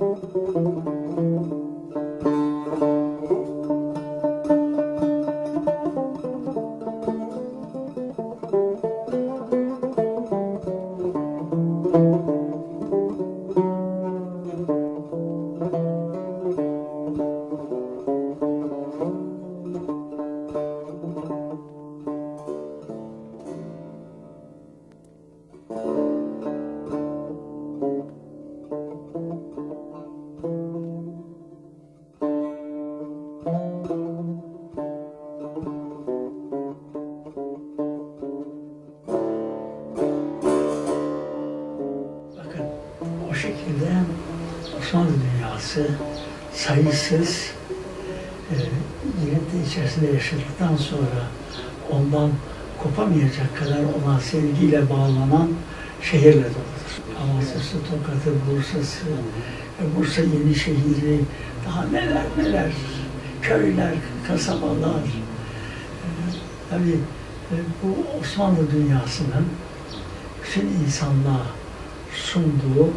Bakın dünyası sayısız e, yönetim içerisinde yaşadıktan sonra ondan kopamayacak kadar ona sevgiyle bağlanan şehirle doludur. Amasya'sı, Tokat'ı, Bursa'sı, e, Bursa Yenişehir'i, daha neler neler, köyler, kasabalar. E, tabii e, bu Osmanlı dünyasının bütün insanlığa sunduğu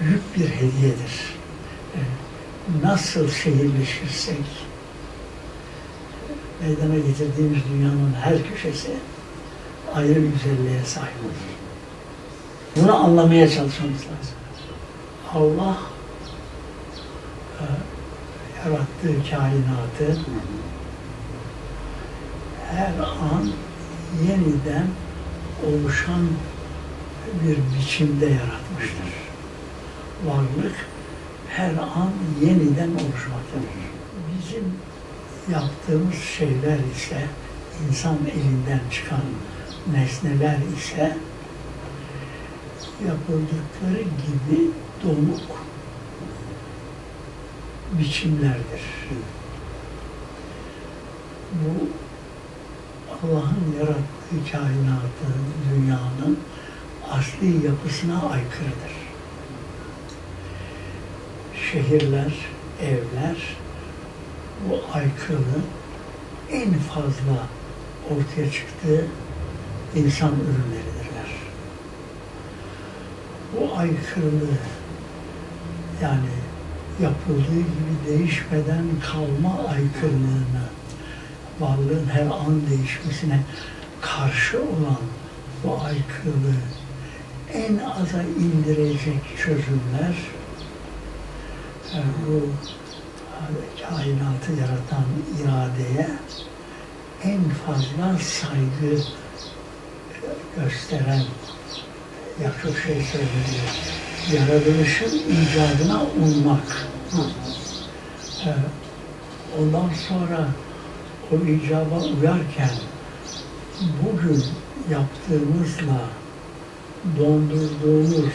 büyük bir hediyedir. Nasıl şehirleşirsek, meydana getirdiğimiz dünyanın her köşesi ayrı bir güzelliğe sahip olur. Bunu anlamaya çalışmamız lazım. Allah e, yarattığı kainatı her an yeniden oluşan bir biçimde yaratmıştır. Varlık her an yeniden oluşmaktadır. Bizim yaptığımız şeyler ise insan elinden çıkan nesneler ise yapıldıkları gibi donuk biçimlerdir. Bu Allah'ın yarattığı kainatı, dünyanın asli yapısına aykırıdır. Şehirler, evler bu aykırılığın en fazla ortaya çıktığı insan ürünleridirler. Bu aykırılığı yani yapıldığı gibi değişmeden kalma aykırılığını varlığın her an değişmesine karşı olan bu aykırılığı en aza indirecek çözümler bu kainatı yaratan iradeye en fazla saygı gösteren ya çok şey söyleniyor. Yaratılışın icadına uymak. Ondan sonra o icaba uyarken bugün yaptığımızla dondurduğumuz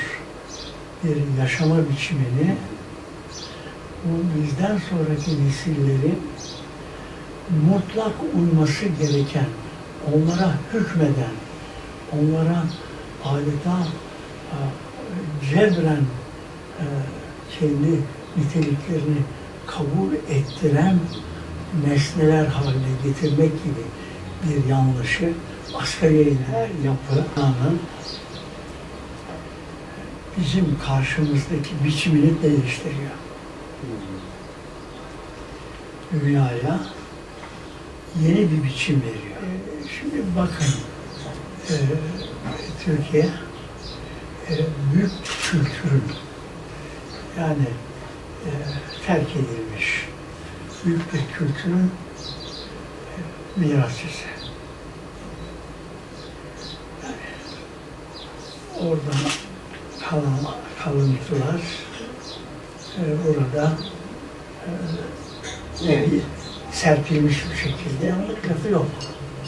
bir yaşama biçimini bu bizden sonraki nesillerin mutlak uyması gereken, onlara hükmeden, onlara adeta e, cebren e, kendi niteliklerini kabul ettiren nesneler haline getirmek gibi bir yanlışı asgari her yapının bizim karşımızdaki biçimini değiştiriyor. Dünyaya yeni bir biçim veriyor. Ee, Şimdi bakın e, Türkiye e, büyük kültürün yani e, terk edilmiş büyük bir kültürün e, mirasçısı. Yani oradan kalan kalıntılar e, burada e, Evet. bir serpilmiş bir şekilde ama lafı yok.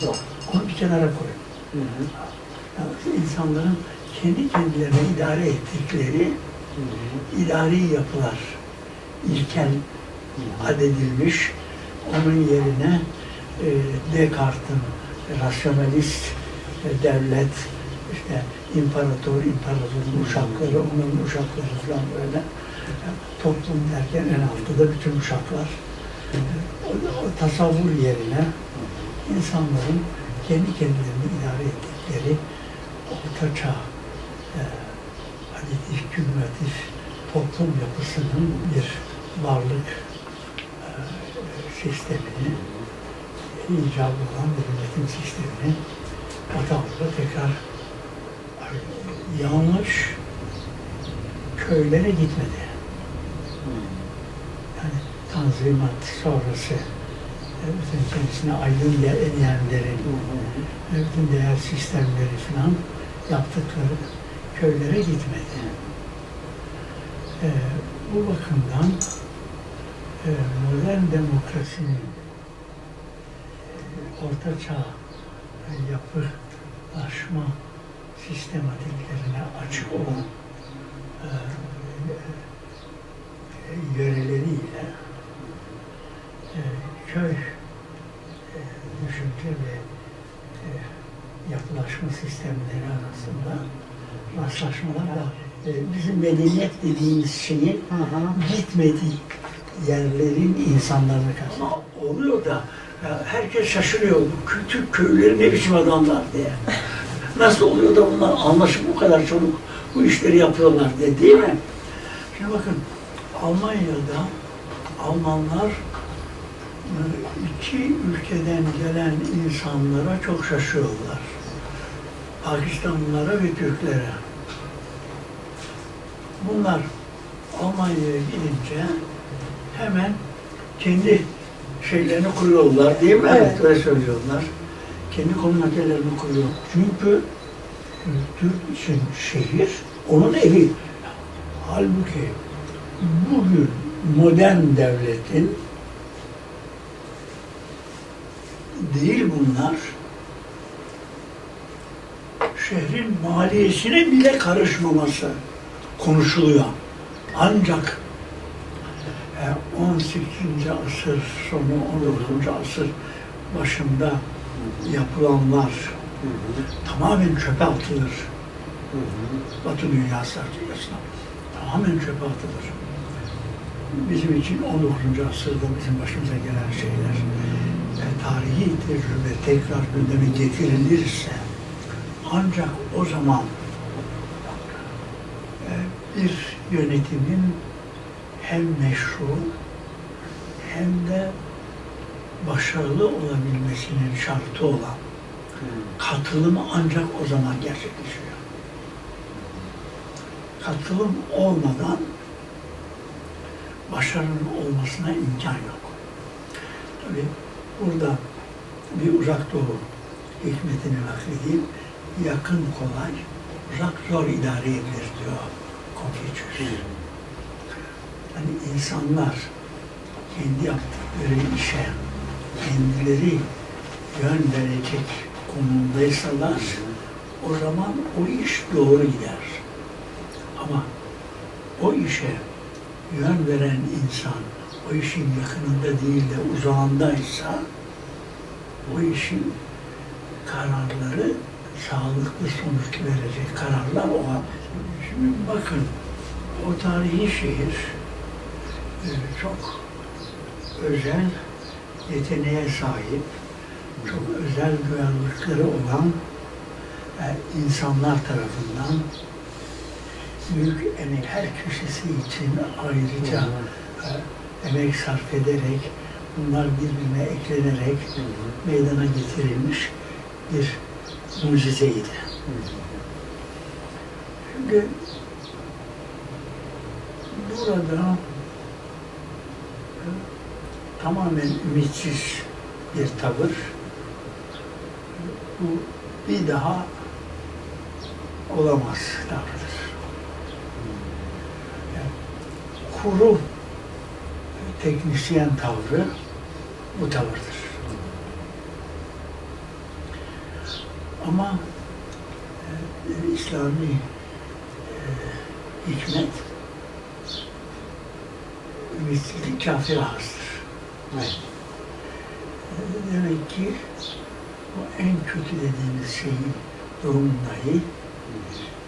Yok. Onu bir kenara koy. Hı hı. Yani insanların kendi kendilerine idare ettikleri Hı hı. idari yapılar ilkel adedilmiş. Onun yerine e, Descartes'in rasyonalist e, devlet, işte imparator, imparatorun uşakları, onun uşakları falan böyle. Toplum derken en altıda bütün uşaklar. E, o, o tasavvur yerine insanların kendi kendilerini idare ettikleri orta çağ, e, aditif, kümülatif toplum yapısının bir varlık e, sistemini, icabı olan bir yönetim sistemini hatalı tekrar yanlış köylere gitmedi. Yani tanzimat sonrası bütün kendisine aydın diyenlerin e, bütün değer sistemleri falan yaptıkları köylere gitmedi. E, bu bakımdan e, modern demokrasinin e, orta çağ yapılaşma sistematiklerine açık olan e, yöreleriyle e, köy e, düşünce ve e, yapılaşma sistemleri arasında rastlaşmalar. E, bizim medeniyet dediğimiz şeyin gitmediği yerlerin insanlarını kastediyor. Oluyor da herkes şaşırıyor. Bu Türk köyleri ne biçim adamlar diye. Nasıl oluyor da bunlar anlaşıp bu kadar çabuk bu işleri yapıyorlar diye değil mi? Şimdi bakın Almanya'da Almanlar e, iki ülkeden gelen insanlara çok şaşıyorlar. Pakistanlılara ve Türklere. Bunlar Almanya'ya gidince hemen kendi şeylerini kuruyorlar değil mi? Evet. Öyle söylüyorlar. Kendi komünitelerini kuruyor. Çünkü Türk için şehir onun evi. Halbuki bugün modern devletin değil bunlar şehrin maliyesine bile karışmaması konuşuluyor. Ancak e, 18. asır sonu 19. asır başında yapılanlar tamamen çöpe atılır. Batı dünyası açısından tamamen çöpe atılır. Bizim için 19. asırda bizim başımıza gelen şeyler e, tarihi tecrübe tekrar gündeme getirilirse ancak o zaman e, bir yönetimin hem meşru hem de başarılı olabilmesinin şartı olan katılım ancak o zaman gerçekleşiyor. Katılım olmadan başarının olmasına imkan yok. Tabii burada bir uzak doğu hikmetini nakledeyim. Yakın kolay, uzak zor idare edilir diyor Confucius. Hani insanlar kendi yaptıkları işe kendileri yön verecek konumdaysalar o zaman o iş doğru gider. Ama o işe yön veren insan o işin yakınında değil de uzağındaysa o işin kararları sağlıklı sonuç verecek kararlar o. Şimdi bakın o tarihi şehir e, çok özel yeteneğe sahip, çok özel duyarlılıkları olan e, insanlar tarafından büyük emek her köşesi için ayrıca e, emek sarf ederek bunlar birbirine eklenerek meydana getirilmiş bir mucizeydi. Şimdi burada e, tamamen ümitsiz bir tavır bu bir daha olamaz tavrıdır. Yani kuru teknisyen tavrı bu tavırdır. Ama e, İslami e, hikmet ümitsizlik kafir ağızdır. Evet. E, Demek ki bu en kötü dediğimiz şeyin durumundayı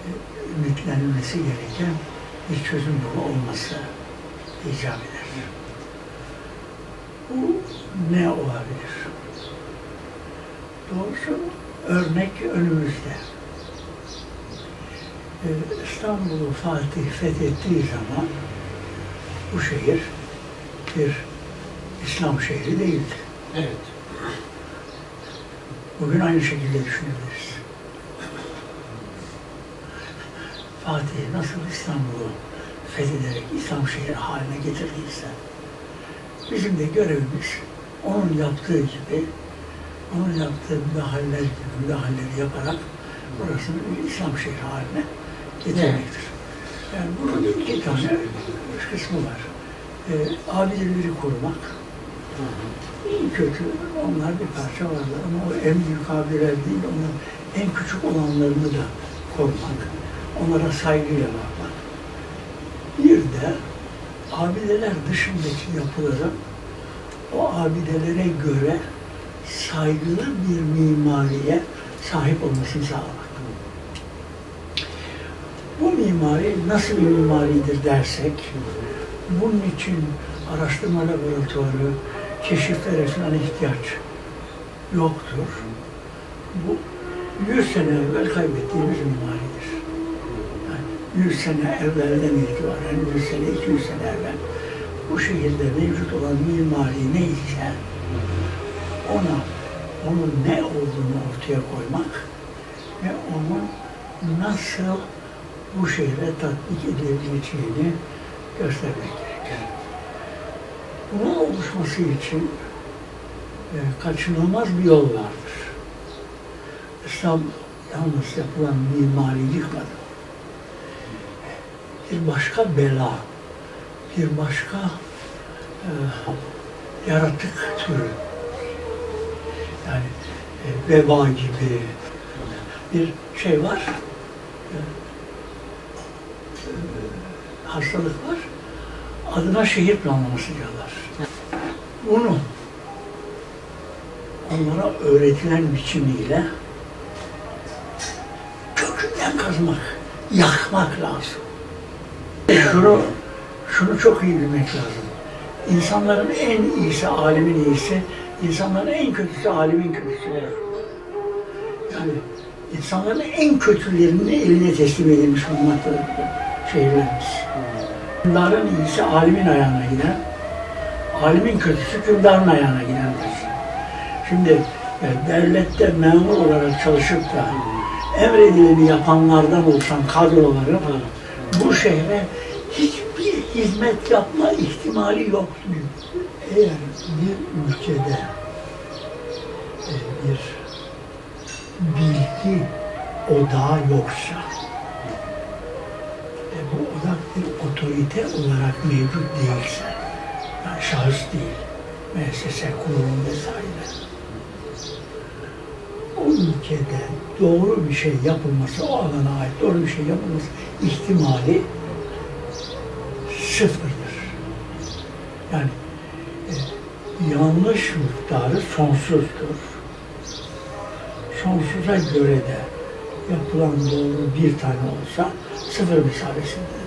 e, ümitlenmesi gereken bir çözüm yolu olması icap eder. Bu ne olabilir? Doğrusu örnek önümüzde. e, İstanbul'u Fatih fethettiği zaman bu şehir bir İslam şehri değildi. Evet. Bugün aynı şekilde düşünebiliriz. Fatih nasıl İstanbul'u fethederek İslam şehri haline getirdiyse bizim de görevimiz onun yaptığı gibi onun yaptığı müdahaleler gibi müdahaleleri yaparak burasını İslam şehri haline getirmektir. Yani bunun iki tane kısmı var. Ee, abideleri korumak, İyi kötü onlar bir parça varlar ama o en büyük abiler değil, onlar en küçük olanlarını da korumak, onlara saygıyla bakmak. Bir de abideler dışındaki yapıların o abidelere göre saygılı bir mimariye sahip olmasını sağlamak. Bu mimari nasıl bir mimaridir dersek, bunun için araştırma laboratuvarı, keşiflere falan ihtiyaç yoktur. Bu 100 sene evvel kaybettiğimiz mimaridir. Yani 100 sene evvelden itibaren, 100 sene, 200 sene evvel bu şehirde mevcut olan mimari neyse ona onun ne olduğunu ortaya koymak ve onun nasıl bu şehre tatbik edilebileceğini göstermek gerekir. Bunun oluşması için e, kaçınılmaz bir yol vardır. İslam yalnız yapılan mimari yıkmadı. Bir başka bela, bir başka e, yaratık türü, yani e, veba gibi bir şey var, e, e, hastalık var, adına şehir planlaması diyorlar. Bunu onlara öğretilen biçimiyle kökünden kazmak, yakmak lazım. Şunu, şunu çok iyi bilmek lazım. İnsanların en iyisi, alimin iyisi, insanların en kötüsü, alimin kötüsüdür. Yani insanların en kötülerini eline teslim edilmiş bulunmaktadır şehirlerimiz. Hükümdarın iyisi alimin ayağına gider. Alimin kötüsü hükümdarın ayağına giderdir. Şimdi e, devlette memur olarak çalışıp da emredileni yapanlardan oluşan kadroların bu şehre hizmet yapma ihtimali yoktur. Eğer bir ülkede e, bir bilgi odağı yoksa e, bu odak bir otorite olarak mevcut değilse, yani şahıs değil, müessese, kurum vesaire, o ülkede doğru bir şey yapılması, o alana ait doğru bir şey yapılması ihtimali sıfırdır. Yani e, yanlış miktarı sonsuzdur. Sonsuza göre de yapılan doğru bir tane olsa sıfır mesabesindedir.